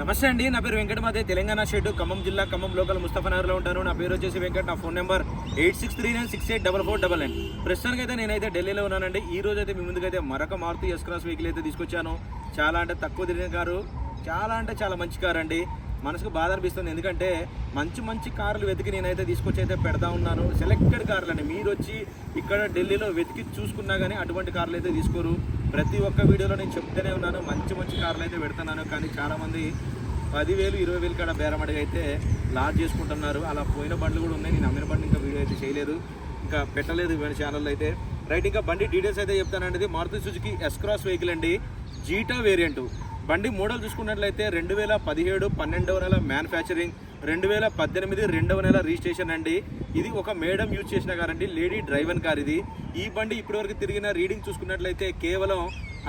నమస్తే అండి నా పేరు వెంకటమాదే తెలంగాణ షెడ్ ఖమ్మం జిల్లా ఖమ్మం లోకల్ ముస్తఫానగర్లో ఉంటాను. నా పేరు వచ్చేసి వెంకట్ నా phone number eight six three nine six eight double four double nine ప్రస్తుతానికి అయితే నేనైతే ఢిల్లీలో ఉన్నానండి. ఈ రోజు అయితే మీ ముందుకైతే మరొక మారుతి ఎస్ క్రాస్ వెహికల్ అయితే తీసుకొచ్చాను. చాలా అంటే తక్కువ తిరిగిన కారు చాలా అంటే చాలా మంచి కారు అండి మనసుకు బాధ అనిపిస్తుంది. ఎందుకంటే మంచి మంచి కార్లు వెతికి నేనైతే తీసుకొచ్చి అయితే పెడతా ఉన్నాను. సెలెక్టెడ్ కార్లు అండి. మీరు వచ్చి ఇక్కడ ఢిల్లీలో వెతికి చూసుకున్నా కానీ అటువంటి కార్లు అయితే తీసుకోరు. ప్రతి ఒక్క వీడియోలో నేను చెప్తూనే ఉన్నాను. మంచి మంచి కార్లు అయితే పెడుతున్నాను. కానీ చాలామంది పదివేలు ఇరవై వేలు కాడ బేరమడిగా అయితే లాడ్ చేసుకుంటున్నారు. అలా పోయిన బండ్లు కూడా ఉన్నాయి. నేను అమ్మిన బండి ఇంకా వీడియో అయితే చేయలేదు. ఇంకా పెట్టలేదు ఛానల్లో అయితే. రైట్ ఇంకా బండి డీటెయిల్స్ అయితే చెప్తానండి. Maruti Suzuki S cross vehicle అండి. జీటా వేరియంట్ బండి మోడల్ చూసుకున్నట్లయితే రెండు వేల పదిహేడు పన్నెండవ నెల మ్యానుఫ్యాక్చరింగ్ రెండు వేల పద్దెనిమిది రెండవ నెల రిజిస్ట్రేషన్ అండి. ఇది ఒక మేడం యూజ్ చేసిన కారండి లేడీ డ్రైవర్ కార్ ఇది. ఈ బండి ఇప్పటివరకు తిరిగిన రీడింగ్ చూసుకున్నట్లయితే కేవలం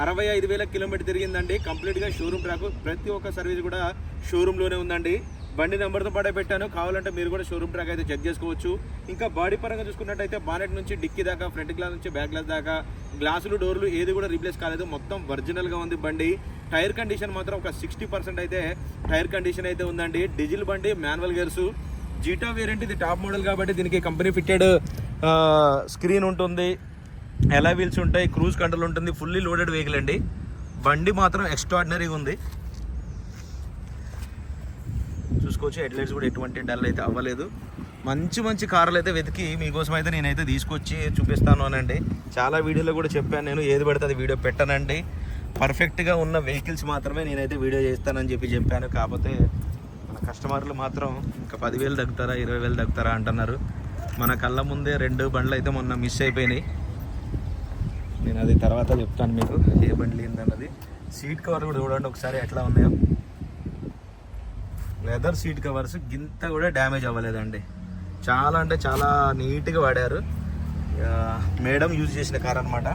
అరవై ఐదు వేల కిలోమీటర్ తిరిగిందండి. కంప్లీట్గా షోరూమ్ ట్రాక్ ప్రతి ఒక్క సర్వీస్ కూడా షోరూంలోనే ఉందండి. బండి నెంబర్తో పాటే పెట్టాను. కావాలంటే మీరు కూడా షోరూమ్ ట్రాక్ అయితే చెక్ చేసుకోవచ్చు. ఇంకా బాడీ పరంగా చూసుకున్నట్టయితే బానెట్ నుంచి డిక్కీ దాకా ఫ్రంట్ గ్లాస్ నుంచి బ్యాక్ గ్లాస్ దాకా గ్లాసులు డోర్లు ఏది కూడా రీప్లేస్ కాలేదు. మొత్తం ఒరిజినల్గా ఉంది బండి. టైర్ కండిషన్ మాత్రం ఒక సిక్స్టీ పర్సెంట్ అయితే టైర్ కండిషన్ అయితే ఉందండి. డీజిల్ బండి మాన్యువల్ గేర్స్. జీటా వేరియంట్ ఇది టాప్ మోడల్ కాబట్టి దీనికి కంపెనీ ఫిట్టెడ్ స్క్రీన్ ఉంటుంది ఎలా వీల్స్ ఉంటాయి క్రూజ్ కంట్రోల్ ఉంటుంది ఫుల్లీ లోడెడ్ వెహికల్ అండి. బండి మాత్రం ఎక్స్ట్రాడినరీగా ఉంది. చూసుకోవచ్చు హెడ్లైట్స్ కూడా ఎటువంటి డల్ అయితే అవ్వలేదు. మంచి మంచి కార్లు అయితే వెతికి మీకోసం అయితే నేనైతే తీసుకొచ్చి చూపిస్తాను అనండి. చాలా వీడియోలో కూడా చెప్పాను నేను ఏది పడితే అది వీడియో పెట్టనండి. పర్ఫెక్ట్గా ఉన్న వెహికల్స్ మాత్రమే నేనైతే వీడియో చేస్తానని చెప్పి చెప్పాను. కాకపోతే మన కస్టమర్లు మాత్రం ఇంకా పదివేలు తగ్గుతారా ఇరవై వేలు తగ్గుతారా అంటున్నారు. మన కళ్ళ ముందే రెండు బండ్లు అయితే మొన్న మిస్ అయిపోయినాయి. నేను అది తర్వాత చెప్తాను మీకు ఏ బండ్లు ఏందన్నది. సీట్ కవర్ కూడా చూడండి ఒకసారి ఎట్లా ఉన్నాయో. లెదర్ సీట్ కవర్స్ గింత కూడా డ్యామేజ్ అవ్వలేదండి. చాలా అంటే చాలా నీట్గా వాడారు. మేడం యూజ్ చేసిన కార్ అనమాట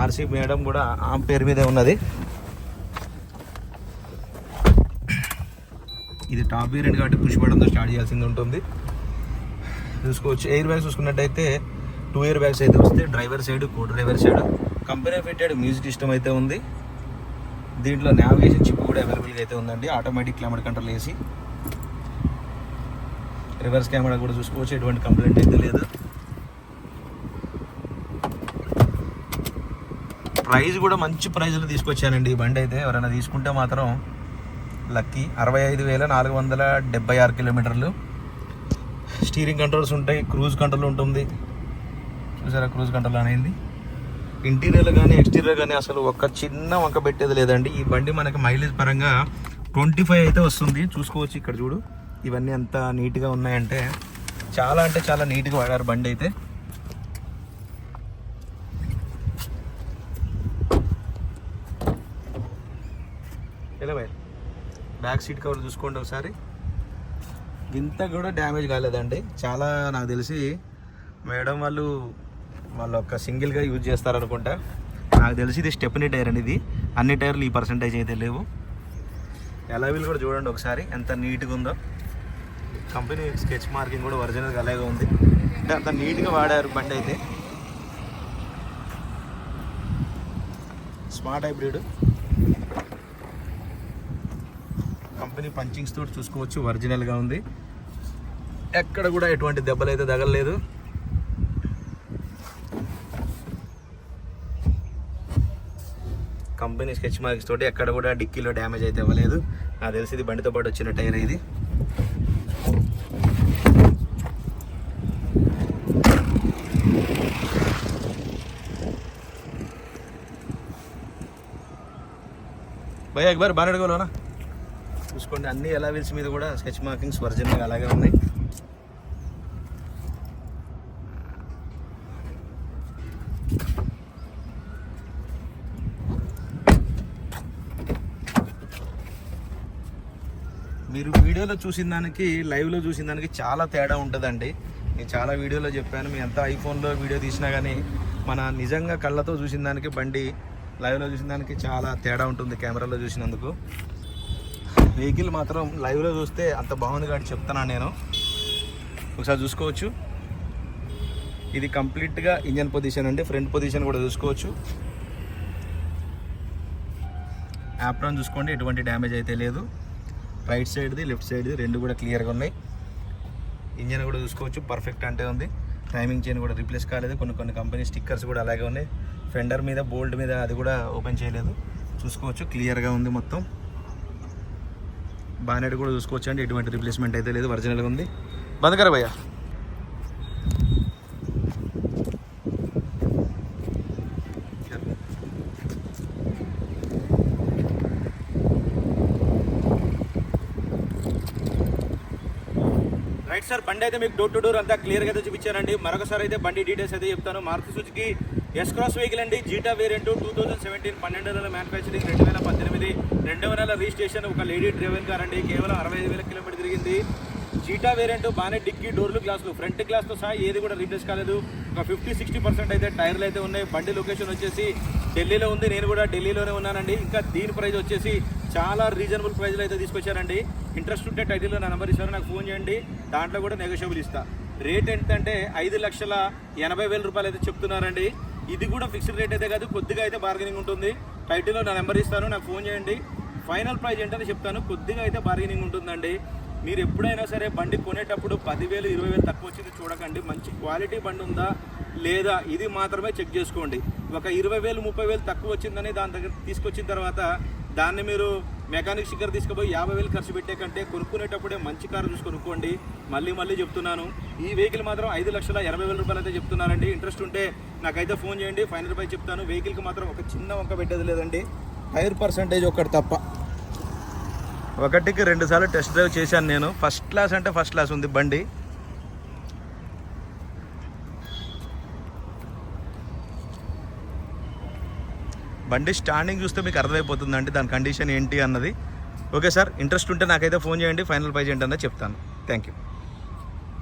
ఆర్సీ మేడం కూడా ఆమె పేరు మీదే ఉన్నది. ఇది టాప్ వేరియంట్ కాబట్టి పుష్ బటన్తో స్టార్ట్ చేయాల్సింది ఉంటుంది. చూసుకోవచ్చు. ఎయిర్ బ్యాగ్స్ చూసుకున్నట్టయితే టూ ఇయర్ బ్యాగ్స్ అయితే వస్తే driver side co driver side. Company fitted music system అయితే ఉంది. దీంట్లో నావిగేషన్ చిప్ కూడా అవైలబుల్గా అయితే ఉందండి. ఆటోమేటిక్ క్లైమేట్ కంట్రోల్ వేసి రివర్స్ కెమెరా కూడా చూసుకోవచ్చు. ఎటువంటి కంప్లైంట్ అయితే లేదు. ప్రైజ్ కూడా మంచి ప్రైజ్లో తీసుకొచ్చానండి ఈ బండి అయితే. ఎవరైనా తీసుకుంటే మాత్రం లక్కీ. అరవై ఐదు వేల నాలుగు వందల డెబ్బై ఆరు కిలోమీటర్లు. స్టీరింగ్ కంట్రోల్స్ ఉంటాయి క్రూజ్ కంట్రోల్ ఉంటుంది. చూసారా క్రూజ్ కంట్రోల్ అనేది? ఇంటీరియర్ కానీ ఎక్స్టీరియర్ కానీ అసలు ఒక చిన్న వంక పెట్టేది లేదండి. ఈ బండి మనకి మైలేజ్ పరంగా ట్వంటీ ఫైవ్ అయితే వస్తుంది. చూసుకోవచ్చు ఇక్కడ చూడు. ఇవన్నీ అంత నీట్గా ఉన్నాయంటే చాలా అంటే చాలా నీట్గా వాడారు బండి అయితే ఎలా భయ్ బ్యాక్ సీట్ కవర్ చూసుకోండి ఒకసారి. ఇంత కూడా డ్యామేజ్ కాలేదండి. చాలా నాకు తెలిసి మేడం వాళ్ళు వాళ్ళు ఒక సింగిల్గా యూజ్ చేస్తారనుకుంటా. నాకు తెలిసి ఇది స్టెప్నీ టైర్ అండి ఇది. అన్ని టైర్లు ఈ పర్సంటేజ్ అయితే లేవు. ఎలా వీలు కూడా చూడండి ఒకసారి. ఎంత నీట్గా ఉందో. కంపెనీ స్కెచ్ మార్కింగ్ కూడా ఒరిజినల్గా అలాగే ఉంది. అంటే అంత నీట్గా వాడారు బండి అయితే. Smart hybrid. కంపెనీ పంచింగ్స్ తోటి చూసుకోవచ్చు. ఒరిజినల్గా ఉంది. ఎక్కడ కూడా ఎటువంటి దెబ్బలు అయితే తగలలేదు. కంపెనీ స్కెచ్ మార్క్స్ తోటి ఎక్కడ కూడా డిక్కీలో డ్యామేజ్ అయితే అవ్వలేదు. నాకు తెలిసి ఇది బండితో పాటు వచ్చిన టైర్ ఇది. భయ అక్బర్ బాగా అడగలోనా చూసుకోండి. అన్ని ఎలా వీల్స్ మీద కూడా స్కెచ్ మార్కింగ్స్ ఒరిజినల్గా అలాగే ఉన్నాయి. మీరు వీడియోలో చూసిన దానికి లైవ్లో చూసిన దానికి చాలా తేడా ఉంటుందండి. నేను చాలా వీడియోలో చెప్పాను. మీ ఎంత ఐఫోన్లో వీడియో తీసినా కానీ మన నిజంగా కళ్ళతో చూసిన దానికి బండి లైవ్లో చూసిన దానికి చాలా తేడా ఉంటుంది కెమెరాలో చూసినందుకు. వెహికల్ మాత్రం లైవ్లో చూస్తే అంత బాగుంది కాబట్టి చెప్తున్నాను నేను. ఒకసారి చూసుకోవచ్చు. ఇది కంప్లీట్గా ఇంజన్ పొజిషన్ అండి ఫ్రంట్ పొజిషన్ కూడా చూసుకోవచ్చు. యాప్రాన్ చూసుకోండి ఎటువంటి డ్యామేజ్ అయితే లేదు. రైట్ సైడ్ది లెఫ్ట్ సైడ్ది రెండు కూడా క్లియర్గా ఉన్నాయి. ఇంజన్ కూడా చూసుకోవచ్చు పర్ఫెక్ట్ అంటే ఉంది. టైమింగ్ చైన్ కూడా రీప్లేస్ కాలేదు. కొన్ని కొన్ని కంపెనీ స్టిక్కర్స్ కూడా అలాగే ఉన్నాయి. ఫెండర్ మీద బోల్డ్ మీద అది కూడా ఓపెన్ చేయలేదు. చూసుకోవచ్చు క్లియర్గా ఉంది మొత్తం. బాగానే కూడా చూసుకోవచ్చు అండి ఎటువంటి రిప్లేస్మెంట్ అయితే లేదు. ఒరిజినల్గా ఉంది. బంద్ కర భయ్యా. రైట్ సార్ బండి అయితే మీకు డోర్ టు డోర్ అంతా క్లియర్గా అయితే చూపించారండి. మరొకసారి అయితే బండి డీటెయిల్స్ అయితే చెప్తాను. Maruti Suzuki S cross vehicle అండి. Zeta variant two thousand seventeen పన్నెండు నెలల మ్యానుఫ్యాక్చరింగ్ రెండు వేల పద్దెనిమిది రెండవ నెల రిజిస్ట్రేషన్ ఒక లేడీ డ్రైవర్ కార్ అండి కేవలం అరవై ఐదు వేల కిలోమీటర్ తిరిగింది. జీటా వేరియంట్ బాగానే డిక్కీ డోర్లు గ్లాసులు ఫ్రంట్ గ్లాస్తో సహా ఏది కూడా రీప్లేస్ కాలేదు. ఒక ఫిఫ్టీ సిక్స్టీ పర్సెంట్ అయితే టైర్లు అయితే ఉన్నాయి. బండి లొకేషన్ వచ్చేసి ఢిల్లీలో ఉంది. నేను కూడా ఢిల్లీలోనే ఉన్నానండి. ఇంకా దీని ప్రైస్ వచ్చేసి చాలా రీజనబుల్ ప్రైజ్లో అయితే తీసుకొచ్చారండి. ఇంట్రెస్ట్ ఉంటే టైటిల్లో నా నెంబర్ ఇస్తారు నాకు ఫోన్ చేయండి. దాంట్లో కూడా నెగోషియబుల్ ఇస్తా. రేట్ ఏంటంటే ఐదు లక్షల ఎనభై వేల రూపాయలు అయితే చెప్తున్నారండి. ఇది కూడా ఫిక్స్డ్ రేట్ అయితే కాదు కొద్దిగా అయితే బార్గెనింగ్ ఉంటుంది. టైటిల్లో నా నెంబర్ ఇస్తాను నాకు ఫోన్ చేయండి. ఫైనల్ ప్రైజ్ ఏంటని చెప్తాను కొద్దిగా అయితే బార్గెనింగ్ ఉంటుందండి. మీరు ఎప్పుడైనా సరే బండి కొనేటప్పుడు పదివేలు ఇరవై వేలు తక్కువ వచ్చింది చూడకండి. మంచి క్వాలిటీ బండి ఉందా లేదా ఇది మాత్రమే చెక్ చేసుకోండి. ఒక ఇరవై వేలు ముప్పై వేలు తక్కువ వచ్చిందని దాని దగ్గర తీసుకొచ్చిన తర్వాత దాన్ని మీరు మెకానిక్ స్టిక్కర్ తీసుకుపోయి యాభై వేలు ఖర్చు పెట్టే కంటే కొనుక్కునేటప్పుడే మంచి కారు చూసి కొనుక్కోండి. మళ్ళీ మళ్ళీ చెప్తున్నాను. ఈ వెహికల్ మాత్రం ఐదు లక్షల ఎనభై వేల రూపాయలు అయితే చెప్తున్నారండి. ఇంట్రెస్ట్ ఉంటే నాకైతే ఫోన్ చేయండి. ఫైవ్ రూపాయలు చెప్తాను. వెహికల్కి మాత్రం ఒక చిన్న వంక పెట్టేది లేదండి. టైర్ పర్సంటేజ్ ఒకటి తప్ప. ఒకటికి రెండు సార్లు టెస్ట్ డ్రైవ్ చేశాను నేను. ఫస్ట్ క్లాస్ అంటే ఫస్ట్ క్లాస్ ఉంది బండి. బండి స్టాండింగ్ చూస్తే మీకు అర్థమైపోతుంది అంటే దాని కండిషన్ ఏంటి అన్నది. ఓకే సార్ ఇంట్రెస్ట్ ఉంటే నాకైతే ఫోన్ చేయండి ఫైనల్ ప్రైజ్ ఏంటన్నది చెప్తాను. Thank you